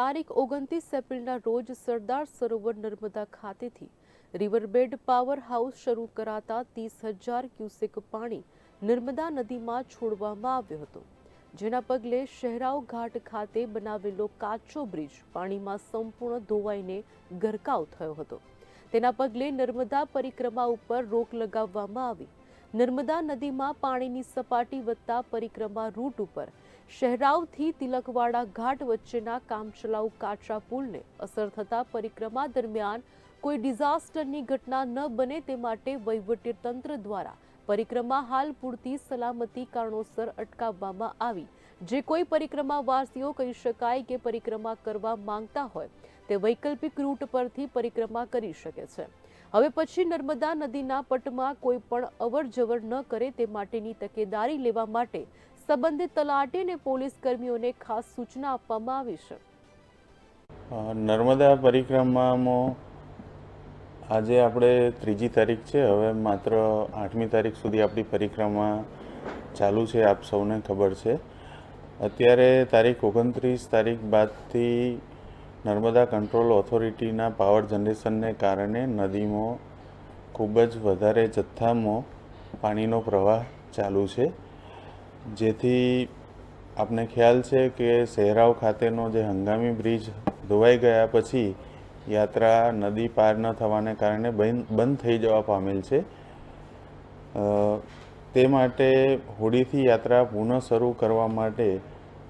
તારીખ ઓગણત્રીસ એપ્રિલના રોજ સરદાર સરોવર નર્મદા ખાતેથી રિવરબેડ પાવર હાઉસ શરૂ કરાતા ત્રીસ હજાર ક્યુસેક પાણી નર્મદા નદીમાં છોડવામાં આવ્યો હતો. જેના પગલે શહેરાવ ઘાટ ખાતે બનાવેલો કાચો બ્રિજ પાણીમાં સંપૂર્ણ ધોવાઈને ગરકાવ થયો હતો. તેના પગલે નર્મદા પરિક્રમા ઉપર રોક લગાવવામાં આવી. નર્મદા નદીમાં પાણીની સપાટી વધતા પરિક્રમા રૂટ ઉપર શહેરાવથી તિલકવાડા ઘાટ વચ્ચેના કામચલાઉ કાચા પુલને અસર થતા પરિક્રમા દરમિયાન કોઈ ડિઝાસ્ટરની ઘટના ન બને તે માટે તંત્ર દ્વારા પરિક્રમા હાલ પૂરતી સલામતી કારણોસર અટકાવવામાં આવી. જે કોઈ પરિક્રમાવાસીઓ કહી શકાય કે પરિક્રમા કરવા માંગતા હોય, તે વૈકલ્પિક રૂટ પરથી પરિક્રમા કરી શકે છે. હવે પછી નર્મદા નદીના પટમાં કોઈ પણ અવર જવર ન કરે તે માટેની તકેદારી લેવા માટે સંબંધિત તલાટી અને પોલીસ કર્મીઓને ખાસ સૂચના આપવામાં આવી છે. નર્મદા પરિક્રમામાં આજે આપણે ત્રીજી તારીખ છે. હવે માત્ર આઠમી તારીખ સુધી આપણી પરિક્રમા ચાલુ છે, આપ સૌને ખબર છે. અત્યારે તારીખ ઓગણત્રીસ તારીખ બાદથી નર્મદા કંટ્રોલ ઓથોરિટીના પાવર જનરેશનને કારણે નદીમાં ખૂબ જ વધારે જથ્થામાં પાણીનો પ્રવાહ ચાલુ છે. જેથી આપને ખ્યાલ છે કે શહેરાવ ખાતેનો જે હંગામી બ્રિજ ધોવાઈ ગયા પછી યાત્રા નદી પાર ન થવાને કારણે બંધ થઈ જવા પામેલ છે. તે માટે હોડીથી યાત્રા પુનઃ શરૂ કરવા માટે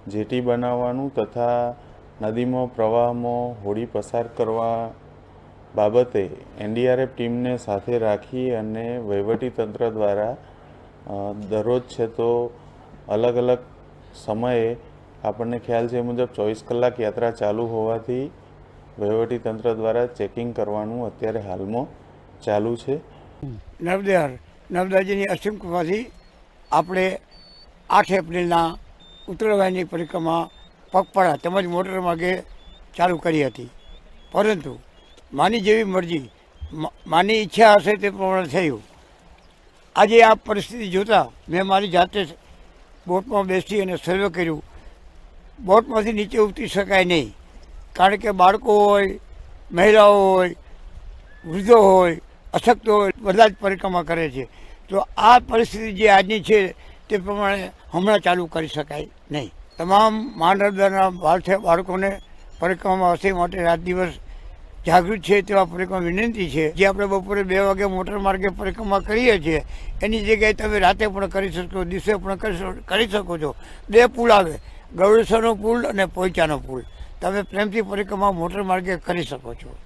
જેટી બનાવવાનું તથા નદીમાં પ્રવાહમાં હોડી પસાર કરવા બાબતે એનડીઆરએફ ટીમને સાથે રાખી અને વહીવટી તંત્ર દ્વારા દરરોજ છે તો અલગ અલગ સમયે આપણને ખ્યાલ છે મુજબ ચોવીસ કલાક યાત્રા ચાલુ હોવાથી વહીવટી તંત્ર દ્વારા ચેકિંગ કરવાનું અત્યારે હાલમાં ચાલુ છે. નર્મદેહર, નર્મદાજીની અસીમ કૃપાથી આપણે આઠ એપ્રિલના ઉત્તરવાહિની પરિક્રમા પગપાળા તેમજ મોટર માર્ગે ચાલુ કરી હતી. પરંતુ માની જેવી મરજી માની ઈચ્છા હશે તે પ્રમાણે થયું. આજે આ પરિસ્થિતિ જોતાં મેં મારી જાતે બોટમાં બેસી અને સર્વે કર્યું. બોટમાંથી નીચે ઉતરી શકાય નહીં. કારણ કે બાળકો હોય, મહિલાઓ હોય, વૃદ્ધો હોય, અશક્તો હોય, બધા જ પરિક્રમા કરે છે. તો આ પરિસ્થિતિ જે આજની છે, તે પ્રમાણે હમણાં ચાલુ કરી શકાય નહીં. તમામ બાળ બાળકોને પરિક્રમામાં હશે માટે રાત દિવસ જાગૃત છે તેવા પરિક્રમા વિનંતી છે. જે આપણે બપોરે બે વાગે મોટર માર્ગે પરિક્રમા કરીએ છીએ, એની જગ્યાએ તમે રાતે પણ કરી શકો, દિવસે પણ કરી શકો- છો. બે પુલ આવે ગૌરેશ્વરનો પુલ અને પોઈચાનો પુલ. તમે પ્રેમથી પરિક્રમા મોટર માર્ગે કરી શકો છો.